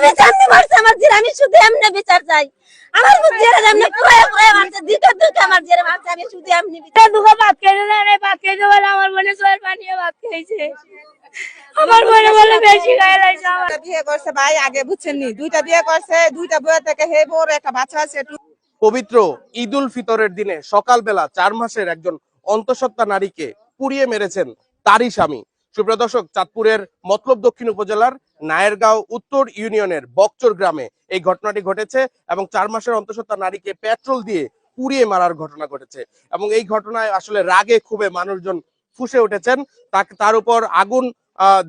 আমি জানি মারছে আমার জিরে আমি শুধু এমনি বিচার চাই। আমার জিরে এমনি পুরাই পুরাই মারছে দুটো দুটো আমার জিরে মারছে আমি শুধু এমনি বিচার দুটো ভাত খেতে দেয় নাই ভাত খেতে বলে আমার বোনে সোয়ের পানিয়ে ভাত খেয়েছে। আমার বোনে বলে বেশি গায়ে লাগছে আমার। বিয়ে করছে ভাই আগে বুঝছেন নি দুইটা বিয়ে করছে দুইটা থেকে হে বোর একটা বাচ্চা আছে একটু পবিত্র ঈদ উল ফিতরের দিনে সকালবেলা চার মাসের একজন অন্তঃসত্ত্বা নারীকে পুড়িয়ে মেরেছেন তারই স্বামী। সুপ্রিয় দর্শক, চাঁদপুরের মতলব দক্ষিণ উপজেলার নায়েরগাঁও উত্তর ইউনিয়নের বকচর গ্রামে এই ঘটনাটি ঘটেছে এবং চার মাসের অন্তঃসত্ত্বা নারীকে পেট্রোল দিয়ে পুড়িয়ে মারার ঘটনা ঘটেছে এবং এই ঘটনায় আসলে রাগে খুবে মানুষজন ফুসে উঠেছেন। তার উপর আগুন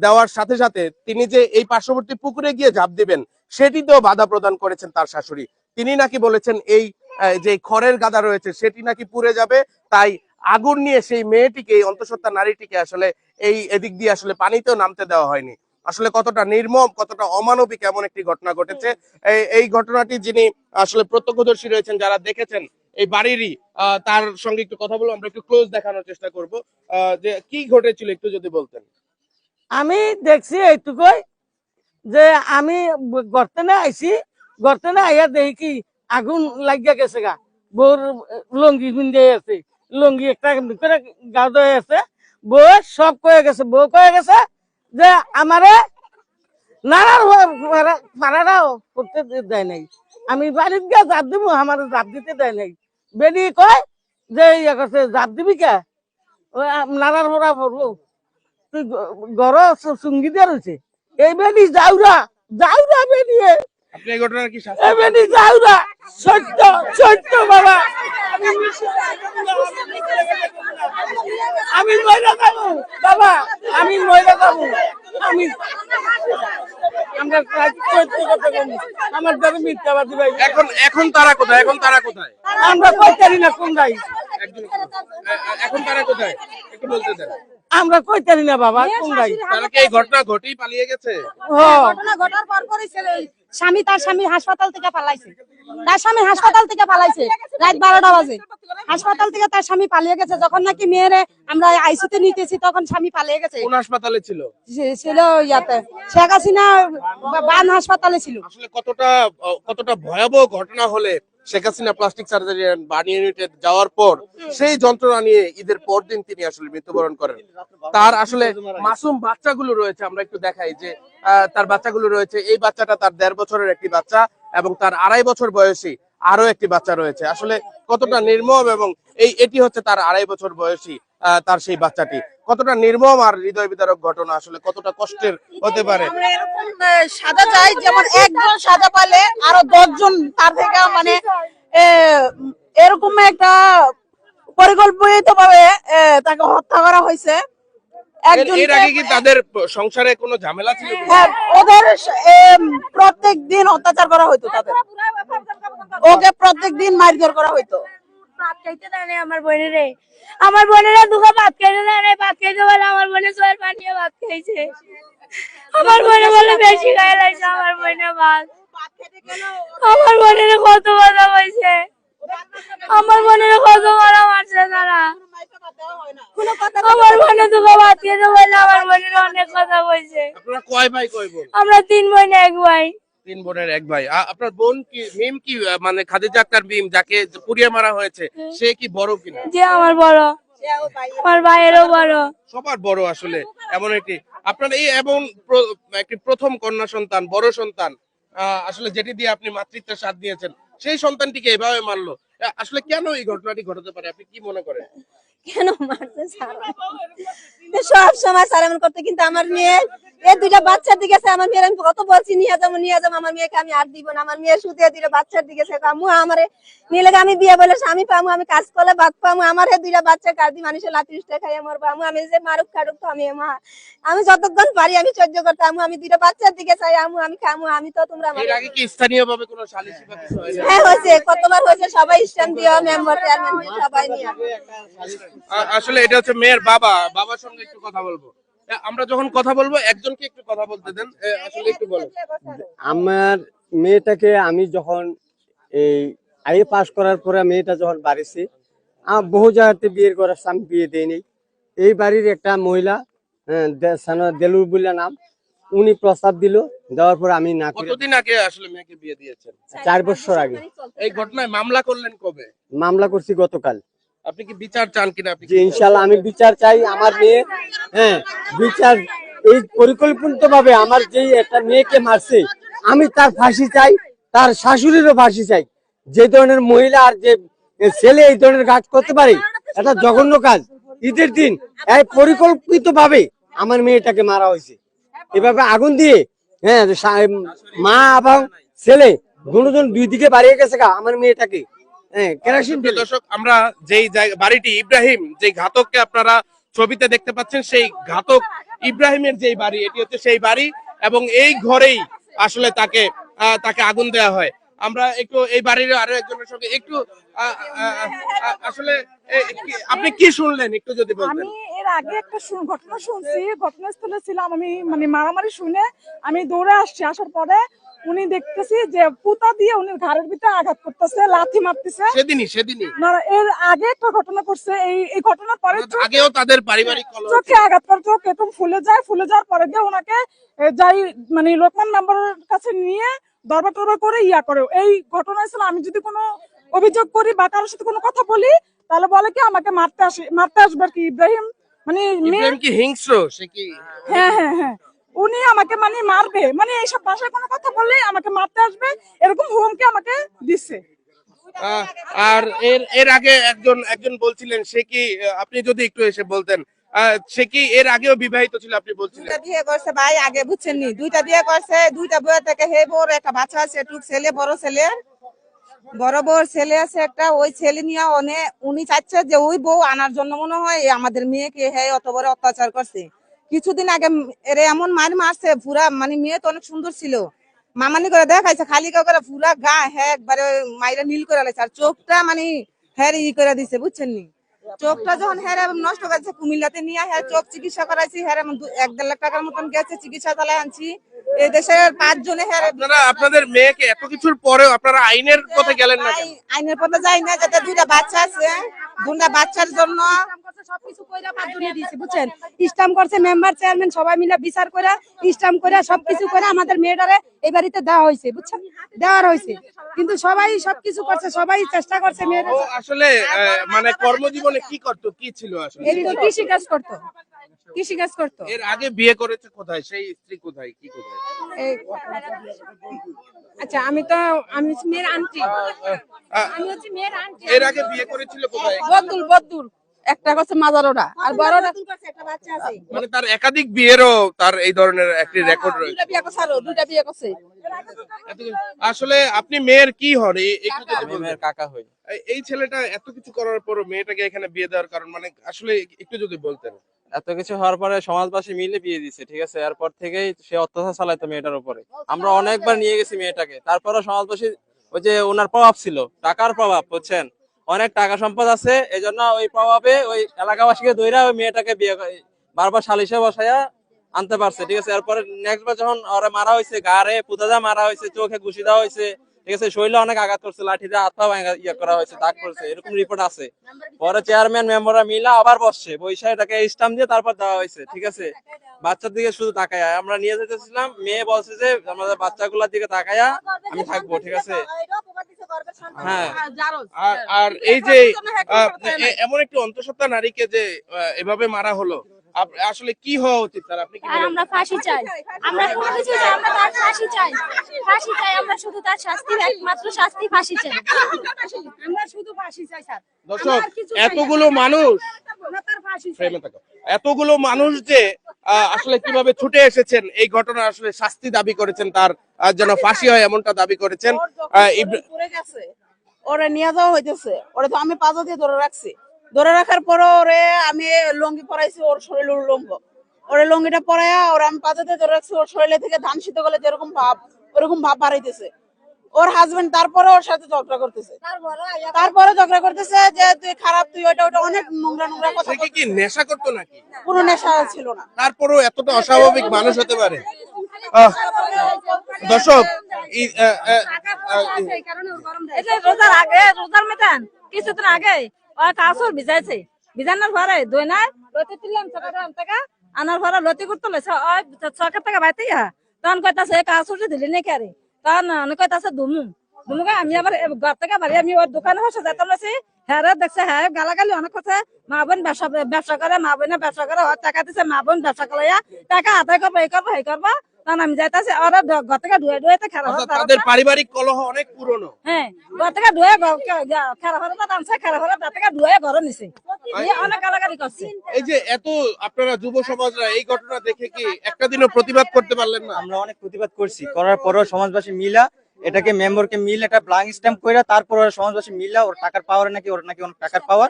দেওয়ার সাথে সাথে তিনি যে এই পার্শ্ববর্তী পুকুরে গিয়ে ঝাঁপ দিবেন, সেটিতেও বাধা প্রদান করেছেন তার শাশুড়ি। তিনি নাকি বলেছেন, এই যে খড়ের গাদা রয়েছে, সেটি নাকি পুড়ে যাবে, তাই আগুন নিয়ে সেই মেয়েটিকে, এই অন্তঃসত্ত্বা নারীটিকে আসলে এই এদিক দিয়ে আসলে পানিতেও নামতে দেওয়া হয়নি। আসলে কতটা নির্মম, কতটা অমানবিক এমন একটি ঘটনা ঘটেছে। এই ঘটনাটি যিনি আসলে প্রত্যক্ষদর্শী রয়েছেন, যারা দেখেছেন এই বাড়িরই তার সঙ্গে একটু কথা বলব, আমরা একটু ক্লোজ দেখানোর চেষ্টা করব। যে কি ঘটেছিল একটু যদি বলতেন। আমি দেখছি এইটুকুই, যে আমি গর্তে না আইছি গর্তে না আইয়া দেখি আগুন লাগিয়া গেছে গা। বউর লঙ্গি পিন্ধে আছে। লঙ্গি একটা করে গাও দয়ে আছে। বউ সব কয়ে গেছে, বউ কয়ে গেছে যে আমারে নানার পাড়াটাও করতে দেয় নাই। আমি বাড়িতে গিয়ে জাপ দিব আমার জাপ দিতে দেয় নাই। বেরিয়ে কয় যে ইয়ে করছে জাপ দিবি কে? ওই নানার ভরা পড়ব তুই গর চুঙ্গি দিয়ে এই বেনি যাওরা যাওরা বেরিয়ে আপনি এই ঘটনার কি শাস্তি এই বেনি যাওরা সত্য সত্য বাবা। আমি মহিলা যাব বাবা আমি মহিলা যাব আমি আমরা প্রায় সত্য কথা বলি আমার দ্বারা মিথ্যাবাদী ভাই। এখন এখন তারা কোথায়? এখন তারা কোথায়? আমরা কইতারি না কোন যাই এখন তারা কোথায়? একটু বলতে দেন। আমরা কইতারি না বাবা কোন কি এই ঘটনা ঘটেই পালিয়ে গেছে? ঘটনা ঘটার পর পরই ছেলে স্বামী তার স্বামী হাসপাতাল থেকে পালাইছে। তার স্বামী হাসপাতাল থেকে পালাইছে। রাত বারোটা বাজে। হাসপাতাল থেকে তার স্বামী পালিয়ে গেছে। যখন নাকি মেয়েরে আমরা আইসিতে নিতেছি তখন স্বামী পালিয়ে গেছে। কোন হাসপাতালে ছিল? ছিল ইয়াতে। শেখ হাসিনা বান হাসপাতালে ছিল। আসলে কতটা কতটা ভয়াবহ ঘটনা হলে Sheikh Hasina plastic surgery burn ইউনিটে যাওয়ার পর, সেই যন্ত্রণা নিয়ে ঈদের পর দিন তিনি আসলে মৃত্যুবরণ করেন। তার আসলে মাসুম বাচ্চাগুলো রয়েছে, আমরা একটু দেখাই যে তার বাচ্চাগুলো রয়েছে। এই বাচ্চাটা তার দেড় বছরের একটি বাচ্চা এবং তার আড়াই বছর বয়সী আরও একটি বাচ্চা রয়েছে। আসলে কতটা নির্মম এবং এই, এটি হচ্ছে তার আড়াই বছর বয়সী তার সেই বাচ্চাটি। কতটা নির্মম আর হৃদয় বিদারক ঘটনা আসলে কতটা কষ্টের হতে পারে? আমরা সাজা চাই যেমন একজন সাজা পালে আরও দশজন তার থেকে মানে এরকম একটা পরিকল্পিত ভাবে তাকে হত্যা করা হয়েছে। এর- আগে কি তাদের সংসারে কোনো ঝামেলা ছিল? হ্যাঁ, ওদের প্রত্যেক দিন অত্যাচার করা হইতো তাদের। ওকে প্রত্যেক দিন মারধর করা হইতো। ভাত খাইতে দেয় আমার বোনেরে। আমার বোনেরা দুটো ভাত খাইতে দেয় নাই ভাত খাইতে বলে আমার বোনে সোয়ের আমার বলে বেশি গায়ে লাগছে আমার ভাত আমার বোনের কত বলছে আমার কত মারা মারছে তারা। আমার বললে আমার অনেক কথা বলছে কয় ভাই কয় বোন? আমরা তিন বোন এক ভাই। তিন বোনের এক ভাই। আপনার বোন কি মিম কি মানে খাদিজা আক্তার মিম যাকে পুড়িয়ে মারা হয়েছে সে কি বড় কিনা? যে আমার বড়। আমার ভাইয়েরও বড়। সবার বড় আসলে, এমন একটি, আপনার এই এমন একটি প্রথম কন্যা সন্তান, বড় সন্তান আসলে যেটি দিয়ে আপনি মাতৃত্বের স্বাদ দিয়েছেন সেই সন্তানটিকে এভাবে মারলো। আসলে কেন এই ঘটনাটি ঘটাতে পারে? আপনি কি মনে করেন? কেন মারছে সব সময় স্যার এমন করতে কিন্তু আমার মেয়ে এই দুইটা বাচ্চার দিকে আমার মেয়ের আমি কত বলছি নিয়ে যাব নিয়ে যাব আমার মেয়েকে আমি আর দিব না আমার মেয়ে শুতে দিলে বাচ্চার দিকে সে কামু আমারে নিয়ে লেগে আমি বিয়ে বলে আমি পামু আমি কাজ করলে ভাত পামু আমার এই দুইটা বাচ্চা কাজ দি মানুষের লাতি উঠে খাই আমার পামু আমি যে মারুক খাড়ুক তো আমি মা। আমি যতক্ষণ পারি আমি সহ্য করতে আমু আমি দুইটা বাচ্চার দিকে চাই আমু আমি খামু আমি তো তোমরা এর আগে কি স্থানীয় ভাবে কোনো সালিসি বা কিছু হ্যাঁ হয়েছে কতবার হয়েছে সবাই স্ট্যান্ড দিও মেম্বার চেয়ারম্যান সবাই নিয়ে। আসলে এটা হচ্ছে মেয়ের বাবা বাবার সঙ্গে একটু কথা বলব। আমরা যখন কথা বলব একজনকে একটু কথা বলতে দেন। আসলে একটু বলো আমার মেয়েটাকে আমি যখন এই আইএ পাস করার পরে মেয়েটা যখন বাড়িছি আমার বহু জায়গাতে বিয়ের করার আমি বিয়ে দিইনি এই বাড়ির একটা মহিলা দেলুর বলে নাম উনি প্রস্তাব দিল দেওয়ার পর আমি না কতদিন আগে আসলে মেয়েকে বিয়ে দিয়েছেন? চার বছর আগে। এই ঘটনায় মামলা করলেন কবে? মামলা করছি গতকাল। আপনি কি বিচার চান কিনা? আপনি যে ইনশাল্লাহ আমি বিচার চাই আমার মেয়ে। হ্যাঁ বিচার এই পরিকল্পিত ভাবে আমার যেই একটা মেয়েকে মারছে আমি তার ফাঁসি চাই তার শাশুড়িরও ফাঁসি চাই। যে ধরনের মহিলা আর যে ছেলে এই ধরনের কাজ করতে পারে এটা জঘন্য কাজ। ঈদের দিন এই পরিকল্পিত ভাবে আমার মেয়েটাকে মারা হয়েছে। এভাবে আগুন দিয়ে হ্যাঁ মা এবং ছেলে দুজন দুই দিকে বাড়িয়ে গেছে গা আমার মেয়েটাকে। কেরাসিন দর্শক আমরা যেই বাড়িটি ইব্রাহিম যে ঘাতককে আপনারা ছবিতে দেখতে পাচ্ছেন সেই ঘাতক ইব্রাহিমের যেই বাড়ি এটি হচ্ছে সেই বাড়ি এবং এই ঘরেই আসলে তাকে তাকে আগুন দেওয়া হয়। আমরা একটু এই বাড়ির আরও একজনের সঙ্গে একটু আসলে আপনি কি শুনলেন? একটু যদি বলতেন। আমি এর আগে একটা শুন- ঘটনা শুনছি ঘটনাস্থলে ছিলাম আমি মানে মারামারি শুনে আমি দৌড়ে আসছি আসার পরে উনি দেখতেছি যে পুতা দিয়ে উনি ঘাড়ের ভিতরে আঘাত করতেছে লাথি মারতেছে। সেদিনই সেদিনই। না এর আগে একটা ঘটনা করছে এই এই ঘটনার পরে আগেও তাদের পারিবারিক কলহ চোখে আঘাত করে চোখ একদম ফুলে যায় ফুলে যাওয়ার পরে দিয়ে ওনাকে যাই মানে লোকমান মেম্বারের কাছে নিয়ে দরবার টরবার করে ইয়া করে। এই ঘটনা ছিল আমি যদি কোনো অভিযোগ করি বা কারোর সাথে কোনো কথা বলি তাহলে বলে কি আমাকে মারতে আসে মারতে আসবে কি ইব্রাহিম? মানে মেয়ে কি হিংস্র? সে কি হ্যাঁ হ্যাঁ হ্যাঁ। উনি আমাকে মানে মারবে। মানে এইসব ভাষায় কোনো কথা বললে আমাকে মারতে আসবে এরকম হুমকি আমাকে দিচ্ছে। আহ, আর এর এর আগে একজন একজন বলছিলেন সে কি আপনি যদি একটু এসে বলতেন আহ, সে কি এর আগেও বিবাহিত ছিল আপনি বলছিলেন? দুইটা বিয়ে করছে ভাই আগে বুঝছেন নি দুইটা বিয়ে করছে দুইটা বউয়ের থেকে হে বউর একটা বাচ্চা আছে একটু ছেলে বড় ছেলে। বড় বউর ছেলে আছে একটা ওই ছেলে নিয়ে অনেক উনি চাচ্ছে যে ওই বউ আনার জন্য মনে হয় আমাদের মেয়েকে হে অত বড় অত্যাচার করছে। কিছুদিন আগে এরে এমন মার মারছে পুরা মানে মেয়ে তো অনেক সুন্দর ছিল। মামানি করে দেখাইছে খালি করে পুরা গা হ্যাঁ একবারে মাইরা নীল করে লাইছে আর চোখটা মানে হ্যাঁ ই করে দিছে বুঝছেন নি চোখটা যখন হ্যাঁ নষ্ট করেছে কুমিল্লাতে নিয়ে হ্যাঁ চোখ চিকিৎসা করাইছি হ্যাঁ এক দেড় লাখ টাকার মতন গেছে চিকিৎসা চালায় আনছি। এই দেশের পাঁচ জনে হ্যাঁ আপনারা আপনাদের মেয়েকে এত কিছুর পরেও আপনারা আইনের পথে গেলেন না আইনের পথে যাই না যাতে দুইটা বাচ্চা আছে দুটা বাচ্চার জন্য। সবকিছু কইরা বাদ দিয়ে দিয়েছে বুঝছেন? স্টাম্প করছে মেম্বার চেয়ারম্যান সবাই মিলে বিচার করে স্টাম্প করে সবকিছু করে আমাদের মেয়েটারে এই বাড়িতে দেওয়া হয়েছে বুঝছেন? দেওয়ার হয়েছে কিন্তু সবাই সবকিছু করছে সবাই চেষ্টা করছে মেয়েটা আসলে মানে কর্মজীবনে কি করতো কি ছিল আসলে? এই তো কৃষি কাজ করতো। কৃষি কাজ করতো। এর আগে বিয়ে করেছে কোথায়? সেই স্ত্রী কোথায়? কি কোথায়? আচ্ছা আমি তো আমি মেয়ের আন্টি। আমি হচ্ছে মেয়ের আন্টি এর আগে বিয়ে করেছিল কোথায়? বদুল বদুল। একটা মাজারোটা আর বড়টা একটা বাচ্চা আছে। মানে তার একাধিক বিয়েরও তার এই ধরনের একটি রেকর্ড রয়েছে। দুইটা বিয়ে করছে আরও দুইটা বিয়ে করছে। আসলে আপনি মেয়ের কি হন? একটু যদি বলতেন। কাকা হই। এই- ছেলেটা এত কিছু করার পরও মেয়েটাকে এখানে বিয়ে দেওয়ার কারণ মানে আসলে একটু যদি বলতেন। এত কিছু হওয়ার পরে সমাজবাসী মিলে বিয়ে দিছে ঠিক আছে? এরপর থেকেই সে অত্যাচার চালাইতো মেয়েটার উপরে। আমরা অনেকবার নিয়ে গেছি মেয়েটাকে। তারপরে সমাজবাসী ওই যে ওনার প্রভাব ছিল, টাকার প্রভাব, বুঝছেন? অনেক টাকা সম্পদ আছে এই জন্য ওই প্রভাবে ওই এলাকাবাসীকে দইরা ওই মেয়েটাকে বিয়ে বারবার সালিশে বসাইয়া আনতে পারছে, ঠিক আছে? এরপরে নেক্সট বার যখন ওরা মারা হয়েছে গাড়ে পুতাজা মারা হয়েছে চোখে ঘুষি দেওয়া হয়েছে ঠিক আছে শরীরে অনেক আঘাত করছে লাঠি দিয়ে ইয়ে করা হয়েছে, দাগ এরকম রিপোর্ট আছে। পরে চেয়ারম্যান মেম্বাররা মিলা আবার বসছে বৈশা এটাকে দিয়ে তারপর দেওয়া হয়েছে, ঠিক আছে? বাচ্চার দিকে শুধু তাকায়া, আমরা নিয়ে যেতেছিলাম, মেয়ে বলছে যে, আমাদের বাচ্চাগুলোর দিকে তাকায়া আমি থাকব, ঠিক আছে? হ্যাঁ। আর এই যে এমন একটি অন্তঃসত্ত্বা নারীকে যে এভাবে মারা হলো আসলে কি হওয়া উচিত স্যার আপনি কি আর আমরা ফাঁসি চাই। আমরা কোনো কিছু চাই আমরা তার ফাঁসি চাই। ফাঁসি চাই আমরা শুধু তার শাস্তি একমাত্র শাস্তি ফাঁসি চাই। আমরা শুধু ফাঁসি চাই স্যার। দর্শক এতগুলো মানুষ এতগুলো মানুষ যে আহ, আসলে কীভাবে ছুটে এসেছেন এই ঘটনা আসলে শাস্তি দাবি করেছেন তার যেন ফাঁসি হয় এমনটা দাবি করেছেন ওরে নিয়ে যাওয়া হইতেছে ওরা তো আমি পাজা দিয়ে ধরে রাখছি। ধরে রাখার পরে ওরে আমি লঙ্গি পরাইছি ওর শরীরের লঙ্গ ওরে লঙ্গিটা পরাইয়া ওর আমি দিয়ে ধরে রাখছি ওর শরীরে থেকে ধান শীত গেলে যেরকম ভাব ওরকম ভাব বাড়াইতেছে। ওর হাজবেন্ড তারপরে ওর সাথে ঝগড়া করতেছে। তারপরে ঝগড়া করতেছে যে তুই খারাপ তুই ওটা ওটা অনেক নোংরা নোংরা কথা কি কি নেশা করতো নাকি? কোনো নেশা ছিল না। তারপরেও এতটা অস্বাভাবিক মানুষ হতে পারে। দর্শক রোজার আগে রোজার মেটান কিছুদিন আগে ওই কাসর ভিজাইছে। ভিজানোর পরে দই নাই রোতে তুললাম টাকা টাকা আনার পরে লতি করতে লইছে ওই সরকার থেকে বাইতে ইহা তখন কইতাছে কাজ ছুটি দিলি নাকি আরে তখন কইতাছে দুমু দুমুকে আমি আবার ঘর থেকে বাড়ি আমি ওর দোকানে বসে যেতাম নাছি হ্যাঁ দেখছে হ্যাঁ গালাগালি অনেক কথা মা বোন ব্যবসা ব্যবসা করে মা বোনে ব্যবসা করে টাকা দিছে, মা বোন ব্যবসা করে টাকা আদায় করব এই করব এই করব তখন আমি যাইতাছি ওরা ঘর থেকে ধুয়ে ধুয়ে খেলা তাদের পারিবারিক কলহ অনেক পুরনো। হ্যাঁ ঘর থেকে ধুয়ে খেলা ঘরে আনছে খেলা ঘরে তার থেকে ধুয়ে ঘরে নিছে। অনেক গালাগালি করছে। এই যে এত আপনারা যুব সমাজরা এই ঘটনা দেখে কি একটা দিনও প্রতিবাদ করতে পারলেন না? আমরা অনেক প্রতিবাদ করছি। করার পরও সমাজবাসী মিলা এটাকে মেম্বারকে মিল এটা ব্লাঙ্ক স্ট্যাম্প কইরা তারপর সমাজবাসী মিলা ওর টাকার পাওয়ার নাকি ওর নাকি অনেক টাকার পাওয়ার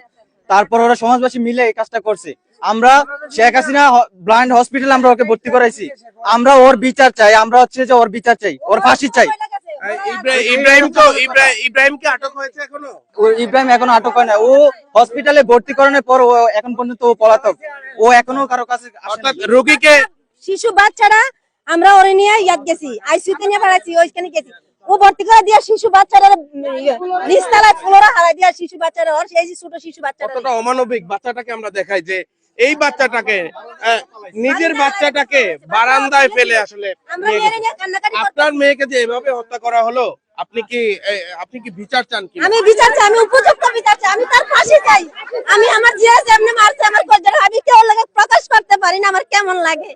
তারপর ওরা সমাজবাসী মিলে এই কাজটা করছে। আমরা শেখ হাসিনা ব্লাইন্ড হসপিটাল আমরা ওকে ভর্তি করাইছি। আমরা ওর বিচার চাই আমরা হচ্ছে যে ওর বিচার চাই ওর ফাঁসি চাই। ইব্রাহিম তো ইব্রা- ইব্রাহিমকে আটক হয়েছে এখনও? ইব্রাহিম এখন আটক হয় না। ও হসপিটালে ভর্তি করানোর পর ও এখন পর্যন্ত ও পলাতক। ও এখনও কারও কাছে আসে নাই। রোগীকে শিশু বাচ্চারা আমরা ওরে নিয়ে ইয়াদ গেছি আইসিউতে নিয়ে বেড়াইছি ওইখানে গেছি। ও ভর্তি করে দিয়া শিশু বাচ্চারা নিস্তালায় ফ্লোরা হারাই দিয়া শিশু বাচ্চারা সেই ছোট শিশু বাচ্চারা। কতটা অমানবিক বাচ্চাটাকে আমরা দেখাই যে এই বাচ্চাটাকে নিজের বাচ্চাটাকে বারান্দায় ফেলে আসলে আপনার মেয়েকে যে এভাবে হত্যা করা হলো আপনি কি আপনি কি বিচার চান কি আমি বিচার চাই আমি উপযুক্ত বিচার চাই আমি তার ফাঁসি চাই। আমি আমার জিয়া যেমনি মারছে আমার কলজার আমি কেউ লাগে প্রকাশ করতে পারি না? আমার কেমন লাগে?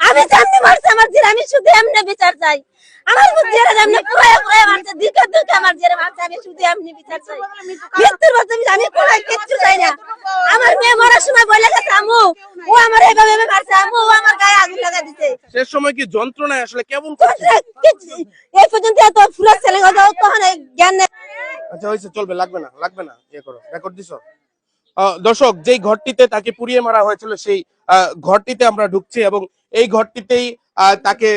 আমি যেমনি মারছে আমার জিয়া আমি শুধু এমনি বিচার চাই। আমার মারছে দিকে দিকে আমার জিয়া মারছে আমি শুধু এমনি বিচার চাই মৃত্যুর আমি কোনো কিচ্ছু চাই না। আমার মেয়ে মরার সময় বলে গেছে আমু ও আমার মারছে আমু ও আমার গায়ে আগুন লাগা দিছে। শেষ সময় কি যন্ত্রণায় আসলে কেমন এই পর্যন্ত এত ছেলে তখন জ্ঞান নেই। আচ্ছা হয়েছে চলবে লাগবে না লাগবে না ইয়ে করো রেকর্ড দিছো? দর্শক যেই ঘরটিতে তাকে পুড়িয়ে মারা হয়েছিল সেই ঘরটিতে আমরা ঢুকছি এবং এই ঘরটিতেই আহ, তাকে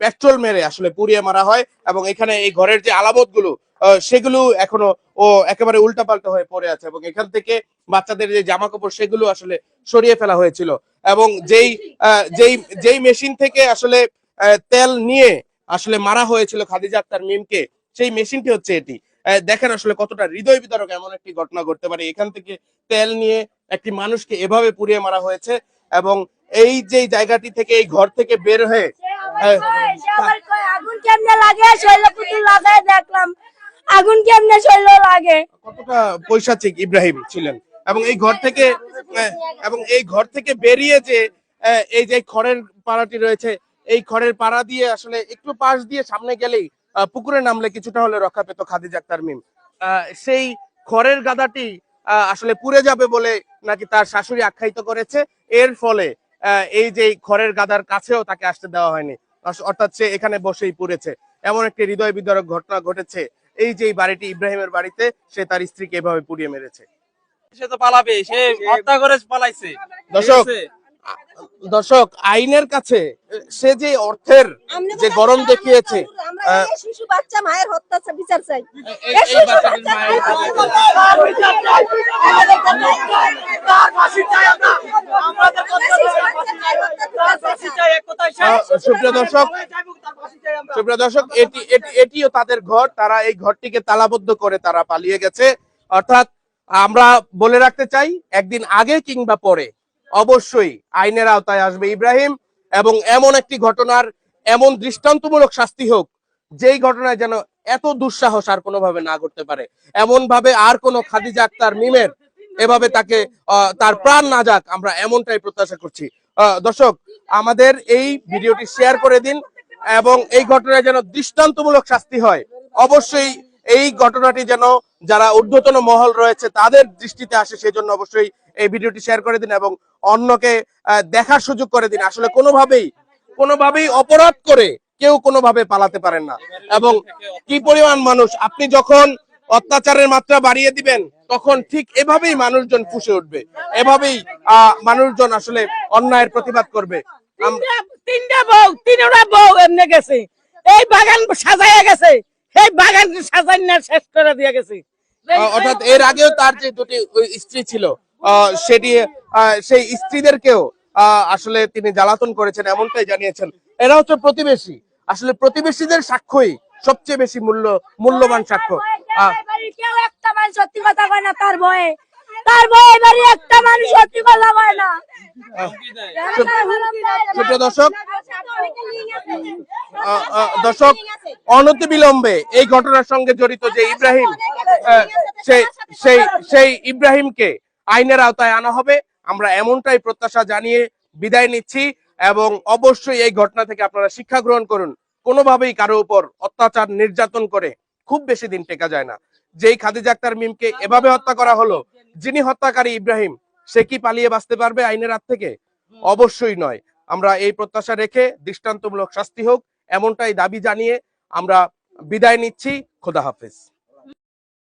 পেট্রোল মেরে আসলে পুড়িয়ে মারা হয় এবং এখানে এই ঘরের যে আলামতগুলো সেগুলো এখনও ও একেবারে উল্টাপাল্টা হয়ে পড়ে আছে এবং এখান থেকে বাচ্চাদের যে জামা কাপড় সেগুলো আসলে সরিয়ে ফেলা হয়েছিল এবং যেই যেই যেই মেশিন থেকে আসলে তেল নিয়ে আসলে মারা হয়েছিল খাদিজা আক্তার মিমকে, সেই মেশিনটি হচ্ছে এটি। দেখেন আসলে কতটা হৃদয় বিদারক এমন একটি ঘটনা ঘটতে পারে। এখান থেকে তেল নিয়ে একটি মানুষকে এভাবে পুড়িয়ে মারা হয়েছে এবং এই যে জায়গাটি থেকে, এই ঘর থেকে বের হয়ে আগুন কেমনে লাগে? শৈল পুতুল লাগায় দেখলাম। আগুন কেমনে শৈল লাগে? কতটা পৈশাচিক ইব্রাহিম ছিলেন। এবং এই ঘর থেকে এবং এই ঘর থেকে বেরিয়ে যে এই যে খড়ের পাড়াটি রয়েছে এই খড়ের পাড়া দিয়ে আসলে একটু পাশ দিয়ে সামনে গেলেই পুকুরে নামলে কিছুটা হলে রক্ষা পেত খাদিজা আক্তার মিম আহ, সেই খড়ের গাদাটি আহ, আসলে পুড়ে যাবে বলে নাকি তার শাশুড়ি আখ্যায়িত করেছে। এর ফলে এই যে খড়ের গাদার কাছেও তাকে আসতে দেওয়া হয়নি। অর্থাৎ- সে এখানে বসেই পড়েছে। এমন একটি হৃদয় বিদারক ঘটনা ঘটেছে। এই যে বাড়িটি ইব্রাহিমের বাড়িতে সে তার স্ত্রীকে এভাবে পুড়িয়ে মেরেছে। সে তো পালাবে সে হত্যা করে পালাইছে। দর্শক? দর্শক আইনের কাছে সে যে অর্থের যে গরম দেখিয়েছে আহ, এই শিশু বাচ্চা মায়ের হত্যা বিচার চাই। এই- এই বাচ্চাটির মায়ের আহ, সুপ্রিয় দর্শক সুপ্রিয় দর্শক এটি এটি- এটিও তাদের ঘর। তারা এই ঘরটিকে তালাবদ্ধ করে তারা পালিয়ে গেছে। অর্থাৎ আমরা বলে রাখতে চাই একদিন আগে কিংবা পরে অবশ্যই আইনের আওতায় আসবে ইব্রাহিম এবং এমন একটি ঘটনার এমন দৃষ্টান্তমূলক শাস্তি হোক, যেই ঘটনায় যেন এত দুঃসাহস আর কোনোভাবে না করতে পারে। এমন ভাবে আর কোনো খাদিজা আক্তার মিমের এভাবে তাকে তার প্রাণ না যাক, আমরা এমনটাই প্রত্যাশা করছি। দর্শক, আমাদের এই ভিডিওটি শেয়ার করে দিন এবং এই ঘটনায় যেন দৃষ্টান্তমূলক শাস্তি হয়, অবশ্যই এই ঘটনাটি যেন যারা ঊর্ধ্বতন মহল রয়েছে তাদের দৃষ্টিতে আসে সেই জন্য অবশ্যই এই ভিডিওটি শেয়ার করে দিন এবং অন্যকে দেখার সুযোগ করে দিন। আসলে কোনোভাবেই কোনোভাবেই অপরাধ করে কেউ কোনোভাবে পালাতে পারেন না। এবং কি পরিমাণ মানুষ, আপনি যখন অত্যাচারের মাত্রা বাড়িয়ে দিবেন, তখন ঠিক এভাবেই মানুষজন ফুসে উঠবে। এভাবেই মানুষজন আসলে অন্যায়ের প্রতিবাদ করবে। তিনটা বউ তিনটা বউ এমনি গেছে। এই বাগান সাজাইয়া গেছে। এই বাগান সাজাই না শেষ করে দিয়ে গেছি। আহ, অর্থাৎ এর আগেও তার যে দুটি স্ত্রী ছিল সেটি সেই স্ত্রীদেরকেও আহ, আসলে তিনি জ্বালাতন করেছেন এমনটাই জানিয়েছেন। এরা হচ্ছে প্রতিবেশী। আসলে প্রতিবেশীদের সাক্ষ্যই সবচেয়ে বেশি মূল্য মূল্যবান সাক্ষ্য। আহ, কেউ একটা সত্যি কথা কয় না তার ভয়ে। দর্শক অনতি বিলম্বে এই ঘটনার সঙ্গে জড়িত যে ইব্রাহিম সেই ইব্রাহিমকে আইনের আওতায় আনা হবে। আমরা এমনটাই প্রত্যাশা জানিয়ে বিদায় নিচ্ছি এবং অবশ্যই এই ঘটনা থেকে আপনারা শিক্ষা গ্রহণ করুন। কোনোভাবেই কারও উপর অত্যাচার নির্যাতন করে খুব বেশি দিন টেকা যায় না। যেই খাদিজা আক্তার মিমকে এভাবে হত্যা করা হলো যিনি হত্যাকারী ইব্রাহিম, সে কি পালিয়ে বাঁচতে পারবে আইনের হাত থেকে? অবশ্যই নয়। আমরা এই প্রত্যাশা রেখে দৃষ্টান্তমূলক শাস্তি হোক, এমনটাই দাবি জানিয়ে আমরা বিদায় নিচ্ছি। খোদা হাফেজ।